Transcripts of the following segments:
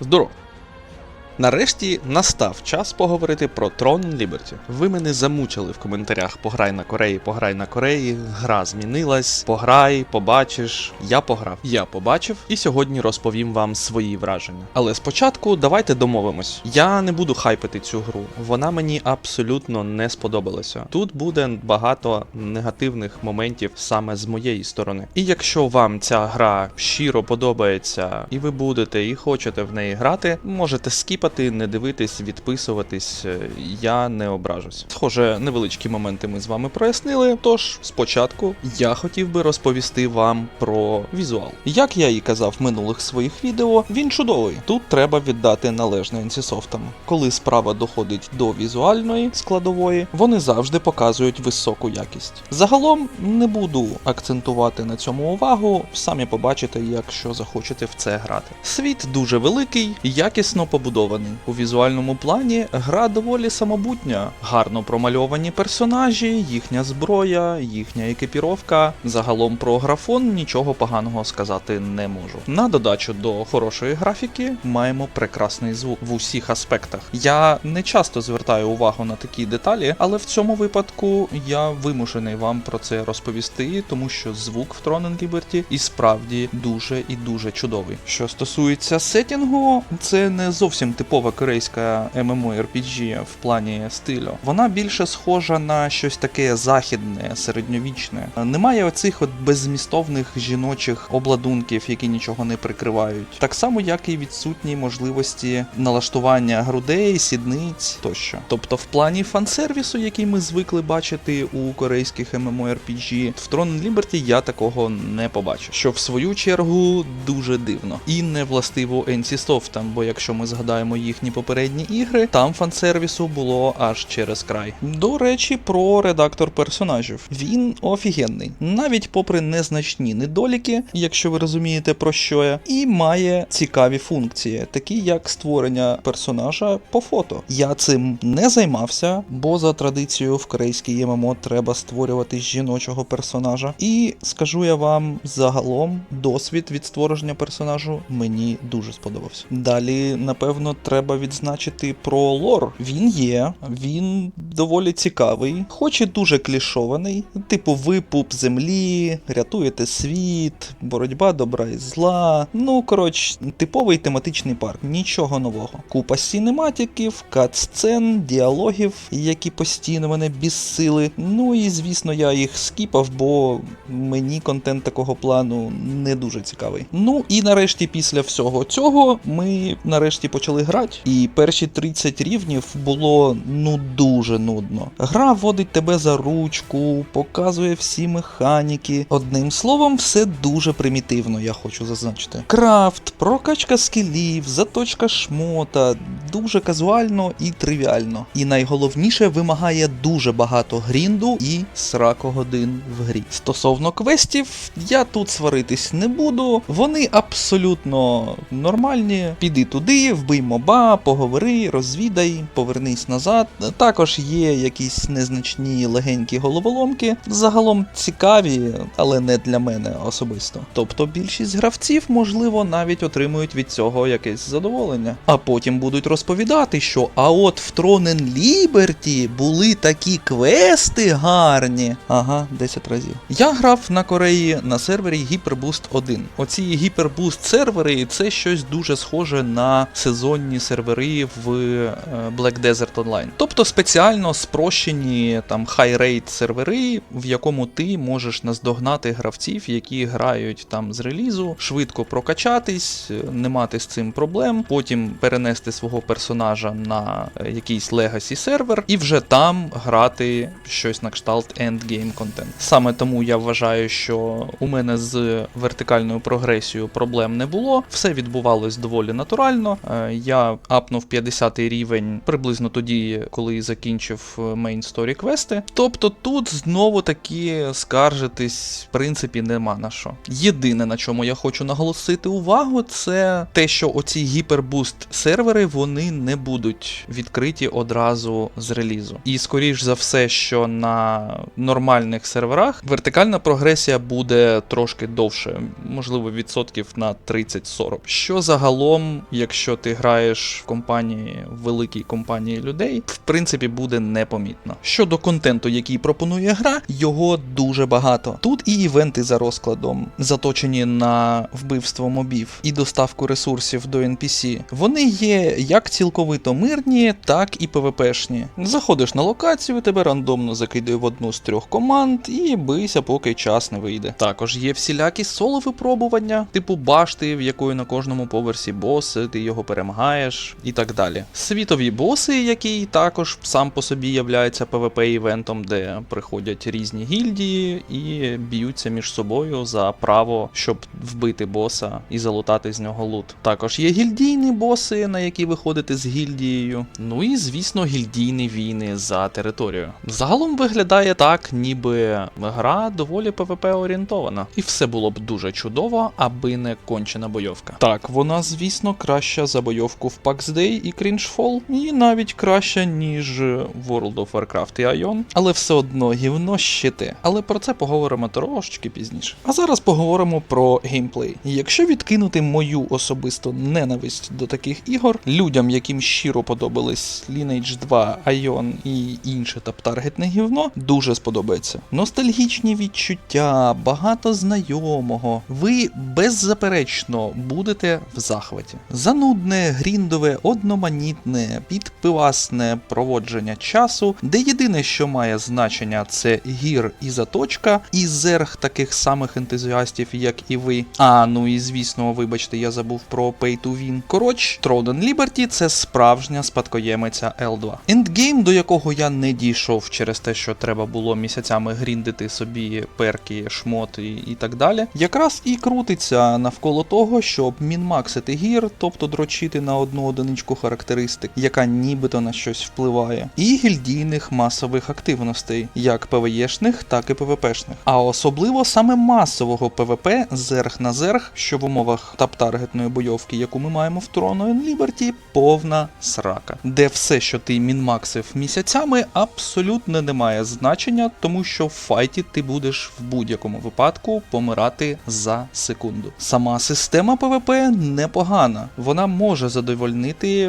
Здорово! Нарешті настав час поговорити про Tron Liberty. Ви мене замучили в коментарях пограй на Кореї, пограй на Кореї, гра змінилась, пограй, побачиш. Я пограв, я побачив, і сьогодні розповім вам свої враження. Але спочатку давайте домовимось. Я не буду хайпити цю гру, вона мені абсолютно не сподобалася. Тут буде багато негативних моментів саме з моєї сторони. І якщо вам ця гра щиро подобається, і ви будете і хочете в неї грати, можете скіпати, не дивитись, відписуватись. е, Я не ображусь. Схоже, невеличкі моменти ми з вами прояснили. Тож спочатку я хотів би розповісти вам про візуал. Як я і казав в минулих своїх відео, він чудовий. Тут треба віддати належне NCSoft. Коли справа доходить до візуальної складової, вони завжди показують високу якість. Загалом не буду акцентувати на цьому увагу, самі побачите, якщо захочете в це грати. Світ дуже великий, якісно побудований. У візуальному плані гра доволі самобутня, гарно промальовані персонажі, їхня зброя, їхня екіпіровка. Загалом про графон нічого поганого сказати не можу. На додачу до хорошої графіки маємо прекрасний звук в усіх аспектах. Я не часто звертаю увагу на такі деталі, але в цьому випадку я вимушений вам про це розповісти, тому що звук в Tron Liberty і справді дуже і дуже чудовий. Що стосується сетінгу, це не зовсім типова корейська MMORPG в плані стилю. Вона більше схожа на щось таке західне, середньовічне. Немає оцих от беззмістовних жіночих обладунків, які нічого не прикривають. Так само, як і відсутні можливості налаштування грудей, сідниць тощо. Тобто, в плані фан-сервісу, який ми звикли бачити у корейських MMORPG, в Tron Liberty я такого не побачив. Що в свою чергу дуже дивно. І не властиво NCSoft, бо якщо ми згадаємо їхні попередні ігри, там фан-сервісу було аж через край. До речі, про редактор персонажів. Він офігенний, навіть попри незначні недоліки, якщо ви розумієте про що я, і має цікаві функції, такі як створення персонажа по фото. Я цим не займався, бо за традицією в корейській ММО треба створювати жіночого персонажа. І скажу я вам загалом, досвід від створення персонажу мені дуже сподобався. Далі, напевно, треба відзначити про лор. Він є, він доволі цікавий, хоч і дуже клішований, типу ви пуп землі, рятуєте світ, боротьба добра і зла. Ну коротше, типовий тематичний парк, нічого нового. Купа сінематиків, кат-сцен, діалогів, які постійно мене бісили. Ну і звісно, я їх скіпав, бо мені контент такого плану не дуже цікавий. Ну і нарешті, після всього цього, ми нарешті почали грати, і перші 30 рівнів було ну дуже нудно. Гра вводить тебе за ручку, показує всі механіки. Одним словом, все дуже примітивно, я хочу зазначити. Крафт, прокачка скілів, заточка шмота, дуже казуально і тривіально. І найголовніше вимагає дуже багато грінду і срако годин в грі. Стосовно квестів, я тут сваритись не буду. Вони абсолютно нормальні. Піди туди, вбий моба, поговори, розвідай, повернись назад. Також є якісь незначні легенькі головоломки. Загалом цікаві, але не для мене особисто. Тобто більшість гравців, можливо, навіть отримують від цього якесь задоволення. А потім будуть розповідати, що а от в and Liberty були такі квести гарні. Ага, 10 разів. Я грав на Кореї на сервері Hyperboost 1. Оці Hyperboost сервери це щось дуже схоже на сезонні сервери в е, Black Desert Online. Тобто спеціально спрощені там хай-рейт сервери, в якому ти можеш наздогнати гравців, які грають там з релізу, швидко прокачатись, е, не мати з цим проблем, потім перенести свого персонажа на е, якийсь Legacy сервер і вже там грати щось на кшталт endgame контент. Саме тому я вважаю, що у мене з вертикальною прогресією проблем не було. Все відбувалось доволі натурально. Е, Я апнув 50 рівень приблизно тоді, коли закінчив main story квести. Тобто тут знову таки скаржитись в принципі нема на що. Єдине на чому я хочу наголосити увагу, це те, що оці гіпербуст сервери вони не будуть відкриті одразу з релізу. І скоріш за все, що на нормальних серверах вертикальна прогресія буде трошки довше, можливо, відсотків на 30-40. Що загалом, якщо ти граєш в компанії в великій компанії людей, в принципі буде непомітно. Щодо контенту, який пропонує гра, його дуже багато. Тут і івенти за розкладом, заточені на вбивство мобів і доставку ресурсів до NPC. Вони є як цілковито мирні, так і ПВПшні. Заходиш на локацію, тебе рандомно закидає в одну з трьох команд і бийся, поки час не вийде. Також є всілякі соло випробування, типу башти, в якої на кожному поверсі боси, ти його перемагаєш і так далі. Світові боси, які також сам по собі являються PvP-івентом, де приходять різні гільдії і б'ються між собою за право, щоб вбити боса і залутати з нього лут. Також є гільдійні боси, на які виходити з гільдією. Ну і звісно, гільдійні війни за територію. Загалом виглядає так, ніби гра доволі PvP орієнтована. І все було б дуже чудово, аби не кончена бойовка. Так, вона, звісно, краща за бойовку в PAX Day і Cringefall, і навіть краща, ніж World of Warcraft і Ion, але все одно гівно ще те. Але про це поговоримо трошечки пізніше. А зараз поговоримо про геймплей. Якщо відкинути мою особисту ненависть до таких ігор, людям, яким щиро подобались Lineage 2, Ion і інше таптаргетне гівно, дуже сподобається. Ностальгічні відчуття, багато знайомого. Ви беззаперечно будете в захваті. Занудне, гріндове, одноманітне, підпивасне проводження часу, де єдине, що має значення, це гір і заточка, і зерг таких самих ентузіастів, як і ви. А ну і звісно, вибачте, я забув про Pay to Win. Коротше, and Liberty це справжня спадкоємиця L2. Ендгейм, до якого я не дійшов через те, що треба було місяцями гріндити собі перки, шмоти і так далі, якраз і крутиться навколо того, щоб мінмаксити гір, тобто дрочити на одну одиничку характеристик, яка нібито на щось впливає, і гільдійних масових активностей, як ПВЄшних, так і ПВПшних. А особливо саме масового ПВП зерг на зерг, що в умовах таптаргетної бойовки, яку ми маємо в and Liberty, повна срака, де все, що ти мінмаксив місяцями, абсолютно не має значення, тому що в файті ти будеш в будь-якому випадку помирати за секунду. Сама система ПВП непогана, вона може задовольнити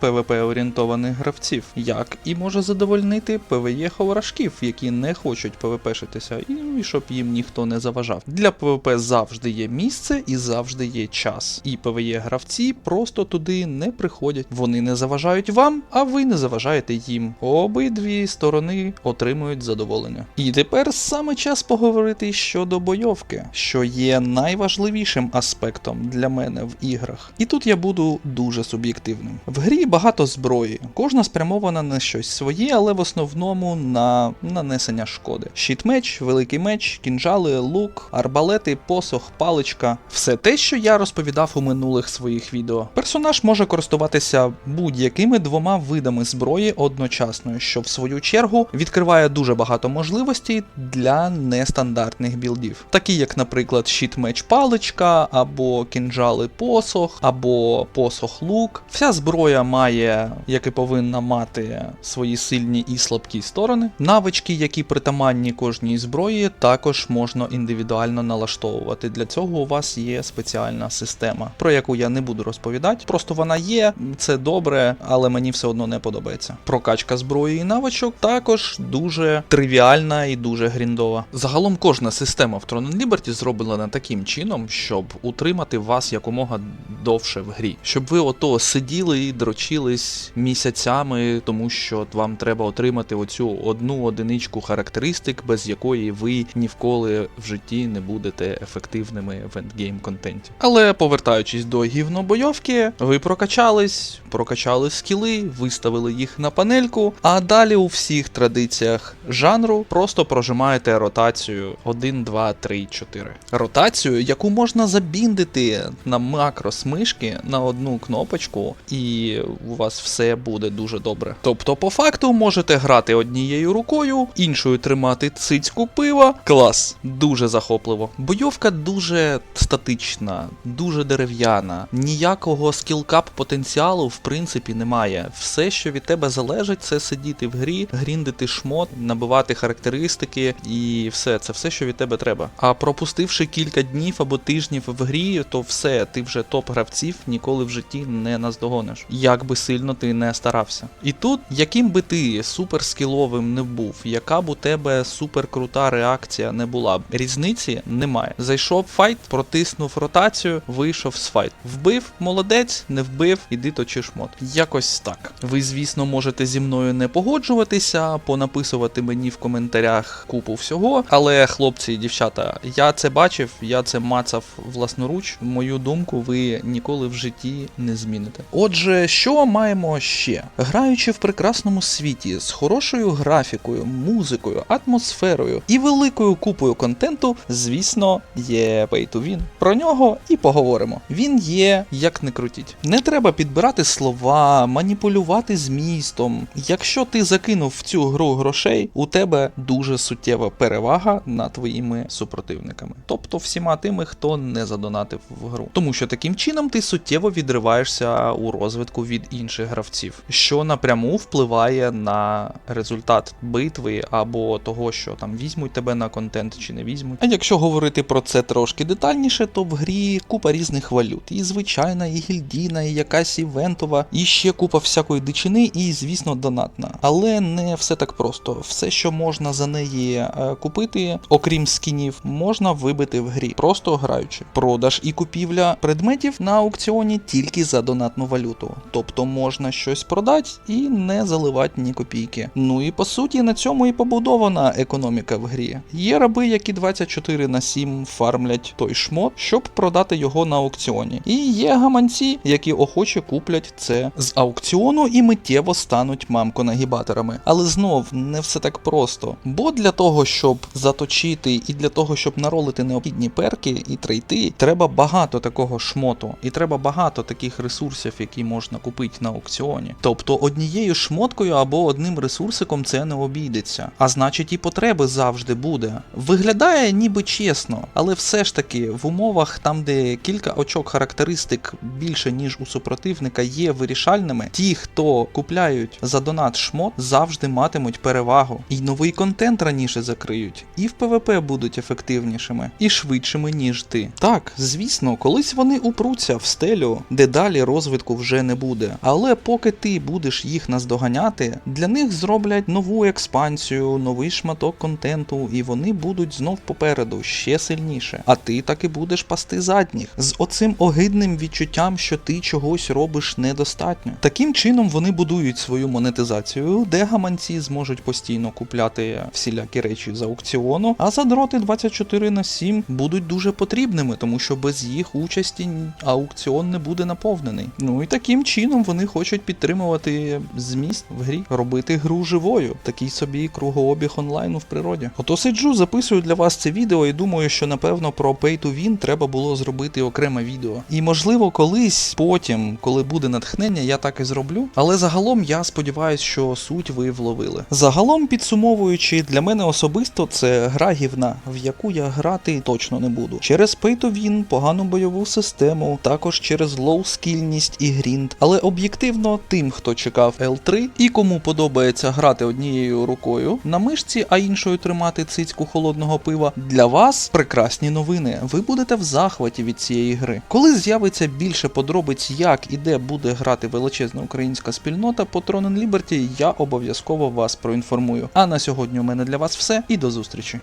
ПВП орієнтованих гравців, як і може задовольнити ПВЄ ховрашків, які не хочуть ПВПшитися, ну, і щоб їм ніхто не заважав. Для ПВП завжди є місце і завжди є час. І ПВЄ гравці просто туди не приходять. Вони не заважають вам, а ви не заважаєте їм. Обидві сторони отримують задоволення. І тепер саме час поговорити щодо бойовки, що є найважливішим аспектом для мене в іграх. І тут я буду дуже суб'єктивним. В грі багато зброї, кожна спрямована на щось своє, але в основному на нанесення шкоди. Щит-меч, великий меч, кінжали, лук, арбалети, посох, паличка все те, що я розповідав у минулих своїх відео. Персонаж може користуватися будь-якими двома видами зброї одночасно, що в свою чергу відкриває дуже багато можливостей для нестандартних білдів, такі як, наприклад, щит-меч паличка, або кінжали посох, або посох лук. Вся зброя має, як і повинна мати, свої сильні і слабкі сторони. Навички, які притаманні кожній зброї, також можна індивідуально налаштовувати. Для цього у вас є спеціальна система, про яку я не буду розповідати. Просто вона є, це добре, але мені все одно не подобається. Прокачка зброї і навичок також дуже тривіальна і дуже гріндова. Загалом кожна система в and Liberty зроблена таким чином, щоб утримати вас якомога довше в грі. Щоб ви ото сиділи і дрочились місяцями, тому що вам треба отримати оцю одну одиничку характеристик, без якої ви ніколи в житті не будете ефективними в ендгейм контенті. Але повертаючись до гівнобойовки, ви прокачались, прокачали скіли, виставили їх на панельку, а далі у всіх традиціях жанру просто прожимаєте ротацію 1, 2, 3, 4. Ротацію, яку можна забіндити на макрос мишки на одну кнопочку, і у вас все буде дуже добре. Тобто, по факту можете грати однією рукою, іншою тримати цицьку пива. Клас, дуже захопливо. Бойовка дуже статична, дуже дерев'яна. Ніякого скілкап потенціалу в принципі немає. Все, що від тебе залежить, це сидіти в грі, гріндити шмот, набивати характеристики і все. Це все, що від тебе треба. А пропустивши кілька днів або тижнів в грі, то все, ти вже топ гравців ніколи в житті не наздогониш. Як би сильно ти не старався. І тут, яким би ти суперскіловим не був, яка б у тебе суперкрута реакція не була різниці немає. Зайшов файт, протиснув ротацію, вийшов з файт. Вбив, молодець, не вбив, іди точи шмот. Якось так. Ви, звісно, можете зі мною не погоджуватися, понаписувати мені в коментарях купу всього. Але, хлопці дівчата, я це бачив, я це мацав власноруч. Мою думку, ви ніколи в житті не зміните. Отже, що маємо ще? Граючи в прекрасному світі з хорошою графікою, музикою, атмосферою і великою купою контенту, звісно, є Pay to Win. Про нього і поговоримо. Він є, як не крутіть. Не треба підбирати слова, маніпулювати змістом. Якщо ти закинув в цю гру грошей, у тебе дуже суттєва перевага над твоїми супротивниками, тобто всіма тими, хто не задонатив в гру. Тому що таким чином ти суттєво відриваєшся у розвитку від інших гравців, що напряму впливає на результат битви або того, що там візьмуть тебе на контент чи не візьмуть. А якщо говорити про це трошки детальніше, то в грі купа різних валют. І звичайна, і гільдійна, і якась івентова, і ще купа всякої дичини, і, звісно, донатна. Але не все так просто. Все, що можна за неї е, купити, окрім скінів, можна вибити в грі, просто граючи. Продаж і купівля предметів на аукціоні тільки за донатну валюту. Тобто можна щось продати і не заливати ні копійки. Ну і по суті на цьому і побудована економіка в грі. Є раби, які 24 на 7 фармлять той шмот, щоб продати його на аукціоні. І є гаманці, які охоче куплять це з аукціону і миттєво стануть мамко-нагібаторами. Але знов не все так просто. Бо для того, щоб заточити і для того, щоб наролити необхідні перки і трейти, треба багато такого шмоту, і треба багато таких ресурсів, які можна купити на аукціоні. Тобто однією шмоткою або одним ресурсиком це не обійдеться. А значить, і потреби завжди буде. Виглядає ніби чесно, але все ж таки в умовах там, де кілька очок характеристик більше ніж у супротивника є вирішальними, ті, хто купляють за донат шмот, завжди матимуть перевагу. І новий контент раніше закриють, і в ПВП будуть ефективнішими і швидшими, ніж ти. Так, звісно, колись вони упруться в стелю, де далі розвитку вже не буде. Але поки ти будеш їх наздоганяти, для них зроблять нову експансію, новий шматок контенту, і вони будуть знов попереду ще сильніше. А ти так і будеш пасти задніх з оцим огидним відчуттям, що ти чогось робиш недостатньо. Таким чином вони будують свою монетизацію, де гаманці зможуть постійно купляти всілякі речі з аукціону, а задроти 24 на 7 будуть дуже потрібними, тому що без їх участі аукціон не буде наповнений. Ну і таким чином вони хочуть підтримувати зміст в грі, робити гру живою, такий собі кругообіг онлайну в природі. Ото сиджу, записую для вас це відео і думаю, що напевно про Pay to Win треба було зробити окреме відео. І можливо, колись потім, коли буде натхнення, я так і зроблю. Але загалом я сподіваюся, що суть ви вловили. Загалом підсумовуючи, для мене особисто це гра гівна, в яку я грати точно не буду. Через Pay to Win, погану бойову систему, також через лоу скільність і грінд. Але об'єктивно, тим, хто чекав L3 і кому подобається грати однією рукою на мишці, а іншою тримати цицьку холодного пива, для вас прекрасні новини. Ви будете в захваті від цієї гри. Коли з'явиться більше подробиць, як і де буде грати величезна українська спільнота по Tron Liberty, я обов'язково вас проінформую. А на сьогодні у мене для вас все і до зустрічі.